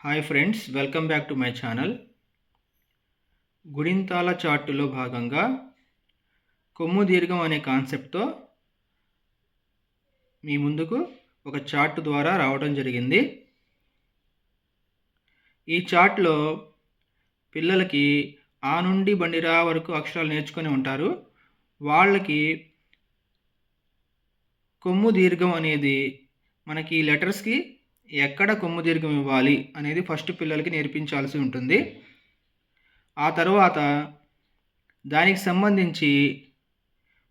Hi friends welcome back to my channel. గుడింతాల చార్టులో భాగంగా కొమ్ము దీర్ఘం అనే కాన్సెప్ట్తో మీ ముందుకు ఒక చార్ట్ ద్వారా రావడం జరిగింది. ఈ చార్ట్లో పిల్లలకి ఆ నుండి బండిరా వరకు అక్షరాలు నేర్చుకొని ఉంటారు. వాళ్ళకి కొమ్ము దీర్ఘం అనేది మనకి లెటర్స్కి ఎక్కడ కొమ్ము దీర్ఘం ఇవ్వాలి అనేది ఫస్ట్ పిల్లలకి నేర్పించాల్సి ఉంటుంది. ఆ తర్వాత దానికి సంబంధించి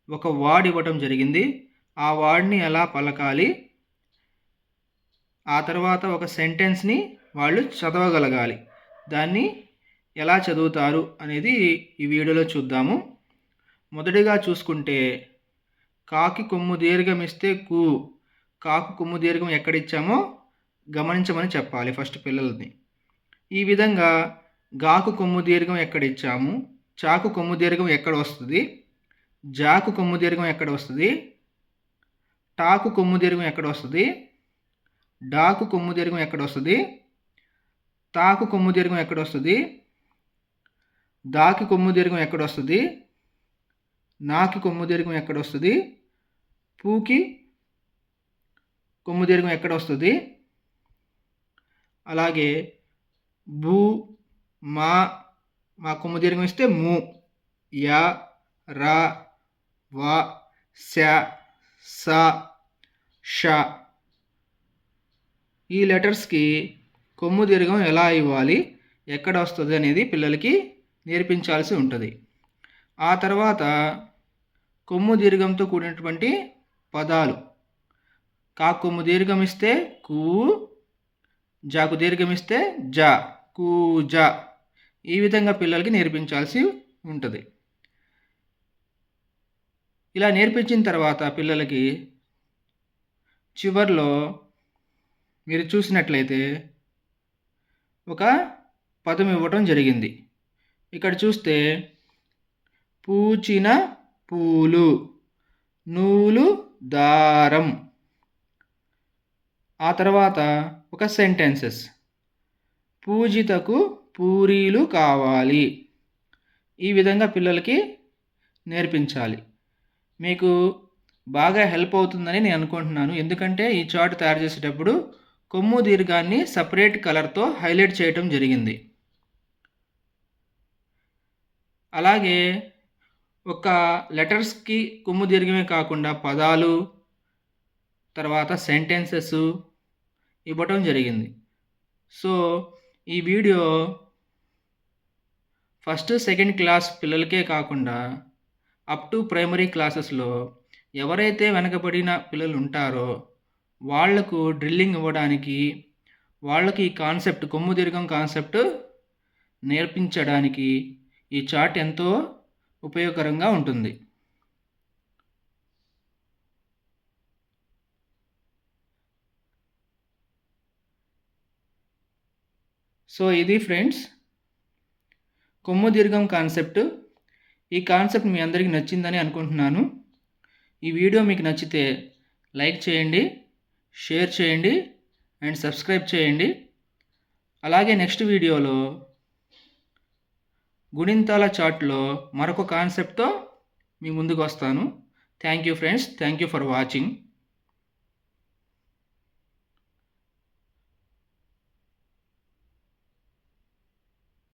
ఒక వార్డ్ ఇవ్వటం జరిగింది. ఆ వార్డ్ని ఎలా పలకాలి? ఆ తర్వాత ఒక సెంటెన్స్ని వాళ్ళు చదవగలగాలి. దాన్ని ఎలా చదువుతారు అనేది ఈ వీడియోలో చూద్దాము. మొదటిగా చూసుకుంటే కాకి కొమ్ము దీర్ఘం ఇస్తే కు. కాకు కొమ్ము దీర్ఘం ఎక్కడిచ్చామో గమనించమని చెప్పాలి ఫస్ట్ పిల్లల్ని. ఈ విధంగా గాకు కొమ్ము దీర్ఘం ఎక్కడ ఇచ్చాము? చాకు కొమ్ము దీర్ఘం ఎక్కడ వస్తుంది? జాకు కొమ్ము దీర్ఘం ఎక్కడ వస్తుంది? టాకు కొమ్ము దీర్ఘం ఎక్కడ వస్తుంది? డాకు కొమ్ము దీర్ఘం ఎక్కడ వస్తుంది? తాకు కొమ్ము దీర్ఘం ఎక్కడ వస్తుంది? దాకి కొమ్ము దీర్ఘం ఎక్కడ వస్తుంది? నాకి కొమ్ము దీర్ఘం ఎక్కడ వస్తుంది? పూకి కొమ్ము దీర్ఘం ఎక్కడ వస్తుంది? అలాగే భూ మా మా కొమ్ము దీర్ఘం ఇస్తే ము. యా రా వా శ స ష. ఈ లెటర్స్కి కొమ్ము దీర్ఘం ఎలా ఇవ్వాలి ఎక్కడ వస్తుంది అనేది పిల్లలకి నేర్పించాల్సి ఉంటుంది. ఆ తర్వాత కొమ్ము దీర్ఘంతో కూడినటువంటి పదాలు. కా కొమ్ము దీర్ఘం ఇస్తే కూ జాకు దీర్ఘమిస్తే జా కూజ ఈ విధంగా పిల్లలకి నేర్పించాల్సి ఉంటుంది. ఇలా నేర్పించిన తర్వాత పిల్లలకి చివరిలో మీరు చూసినట్లయితే ఒక పదం ఇవ్వటం జరిగింది. ఇక్కడ చూస్తే పూచిన పూలు నూలు దారం. ఆ తర్వాత ఒక సెంటెన్సెస్ పూజితకు పూరీలు కావాలి. ఈ విధంగా పిల్లలకి నేర్పించాలి. మీకు బాగా హెల్ప్ అవుతుందని నేను అనుకుంటున్నాను. ఎందుకంటే ఈ చార్ట్ తయారు చేసేటప్పుడు కొమ్ము దీర్ఘాన్ని సపరేట్ కలర్తో హైలైట్ చేయటం జరిగింది. అలాగే ఒక లెటర్స్కి కొమ్ము దీర్ఘమే కాకుండా పదాలు తర్వాత సెంటెన్సెస్ ఇవ్వటం జరిగింది. సో ఈ వీడియో ఫస్ట్ సెకండ్ క్లాస్ పిల్లలకే కాకుండా అప్ టు ప్రైమరీ క్లాసెస్లో ఎవరైతే వెనకబడిన పిల్లలు ఉంటారో వాళ్ళకు డ్రిల్లింగ్ ఇవ్వడానికి వాళ్ళకి ఈ కాన్సెప్ట్ కొమ్ము దీర్ఘం కాన్సెప్ట్ నేర్పించడానికి ఈ చార్ట్ ఎంతో ఉపయోగకరంగా ఉంటుంది. సో ఇది ఫ్రెండ్స్ కొమ్ము దీర్ఘం కాన్సెప్ట్. ఈ కాన్సెప్ట్ మీ అందరికీ నచ్చిందని అనుకుంటున్నాను. ఈ వీడియో మీకు నచ్చితే లైక్ చేయండి షేర్ చేయండి అండ్ సబ్స్క్రైబ్ చేయండి. అలాగే నెక్స్ట్ వీడియోలో గుణింతాల చాట్లో మరొక కాన్సెప్ట్తో మీ ముందుకు వస్తాను. Thank you friends thank you for watching.